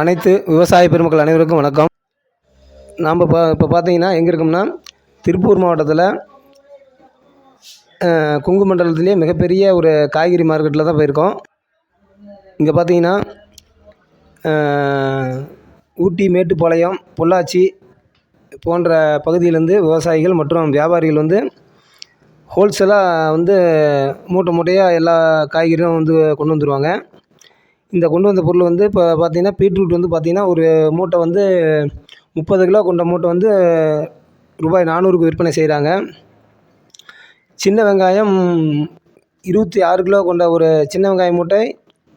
அனைத்து விவசாய பெருமக்கள் அனைவருக்கும் வணக்கம். நாம் இப்போ இப்போ பார்த்தீங்கன்னா எங்கே இருக்கோம்னா திருப்பூர் மாவட்டத்தில் குங்கு மண்டலத்திலேயே மிகப்பெரிய ஒரு காய்கறி மார்க்கெட்டில் தான் போயிருக்கோம். இங்கே பார்த்தீங்கன்னா ஊட்டி மேட்டுப்பாளையம் பொள்ளாச்சி போன்ற பகுதியிலேருந்து விவசாயிகள் மற்றும் வியாபாரிகள் வந்து ஹோல்சேலாக வந்து மூட்டை மூட்டையாக எல்லா காய்கறியும் வந்து கொண்டு வந்துடுவாங்க இந்த கொண்டு வந்த பொருள் வந்து இப்போ பார்த்தீங்கன்னா பீட்ரூட் வந்து பார்த்தீங்கன்னா ஒரு மூட்டை வந்து முப்பது கிலோ கொண்ட மூட்டை வந்து ரூபாய் நானூறுக்கு விற்பனை செய்கிறாங்க சின்ன வெங்காயம் இருபத்தி ஆறு கிலோ கொண்ட ஒரு சின்ன வெங்காய மூட்டை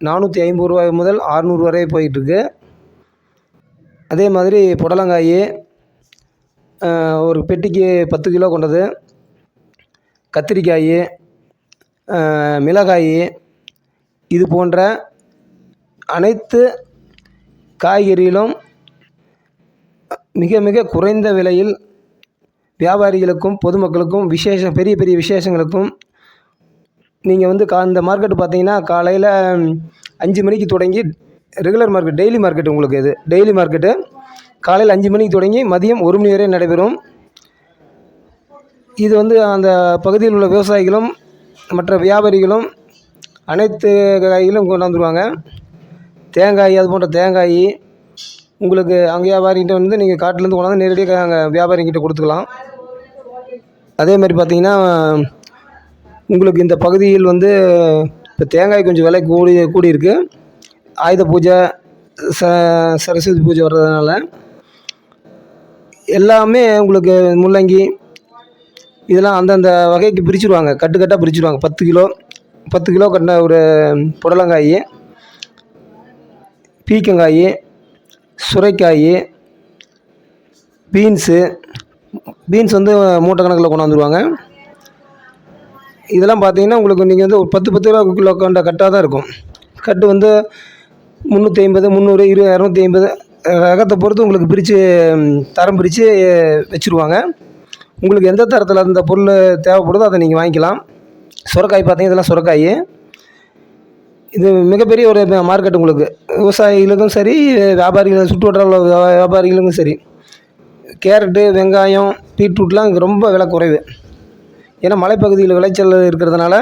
நானூற்றி ஐம்பது ரூபாய் முதல் அறுநூறு வரை போயிட்டுருக்கு. அதே மாதிரி புடலங்காய் ஒரு பெட்டிக்கு பத்து கிலோ கொண்டது. கத்திரிக்காய் மிளகாய் இது போன்ற அனைத்து காய்கறிகளும் மிக மிக குறைந்த விலையில் வியாபாரிகளுக்கும் பொதுமக்களுக்கும் விசேஷம் பெரிய பெரிய விசேஷங்களுக்கும் நீங்கள் வந்து கா இந்த மார்க்கெட்டு பார்த்தீங்கன்னா காலையில் அஞ்சு மணிக்கு தொடங்கி ரெகுலர் மார்க்கெட் டெய்லி மார்க்கெட் உங்களுக்கு இது. டெய்லி மார்க்கெட்டு காலையில் அஞ்சு மணிக்கு தொடங்கி மதியம் ஒரு மணி வரை நடைபெறும். இது வந்து அந்த பகுதியில் உள்ள விவசாயிகளும் மற்ற வியாபாரிகளும் அனைத்து காய்களும் கொண்டாந்துருவாங்க. தேங்காய் அது போன்ற தேங்காய் உங்களுக்கு அங்கே வியாபாரிகிட்ட வந்து நீங்கள் காட்டிலேருந்து கொண்டாந்து நேரடியாக அங்கே வியாபாரிங்கிட்ட கொடுத்துக்கலாம். அதே மாதிரி பார்த்தீங்கன்னா உங்களுக்கு இந்த பகுதியில் வந்து இப்போ தேங்காய் கொஞ்சம் விலை கூடி கூடியிருக்கு. ஆயுத பூஜை ச சரஸ்வதி பூஜை வர்றதுனால எல்லாமே உங்களுக்கு முள்ளங்கி இதெல்லாம் அந்தந்த வகைக்கு பிரிச்சுருவாங்க. கட்டு கட்டாக பிரிச்சுருவாங்க. பத்து கிலோ பத்து கிலோ கட்டின ஒரு புடலங்காய். பீக்கங்காய் சுரைக்காய் பீன்ஸு பீன்ஸ் வந்து மூட்டை கணக்கில் கொண்டாந்துருவாங்க இதெல்லாம் பார்த்தீங்கன்னா உங்களுக்கு நீங்கள் வந்து ஒரு பத்து பத்து ரூபா கிலோ கொண்ட கட்டாக தான் இருக்கும். கட்டு வந்து முந்நூற்றி ஐம்பது முந்நூறு இரு இரநூத்தி ஐம்பது ரகத்தை பொறுத்து உங்களுக்கு பிரித்து தரம் பிரித்து வச்சுருவாங்க. உங்களுக்கு எந்த தரத்தில் அந்த பொருள் தேவைப்படுதோ அதை நீங்கள் வாங்கிக்கலாம். சுரக்காய் பார்த்தீங்கன்னா இதெல்லாம் சுரக்காய். இது மிகப்பெரிய ஒரு மார்க்கெட் உங்களுக்கு. விவசாயிகளுக்கும் சரி வியாபாரிகள் சுற்று வட்டார வியாபாரிகளுக்கும் சரி கேரட்டு வெங்காயம் பீட்ரூட்லாம் இங்கே ரொம்ப விலை குறைவு. ஏன்னா மலைப்பகுதியில் விளைச்சல் இருக்கிறதுனால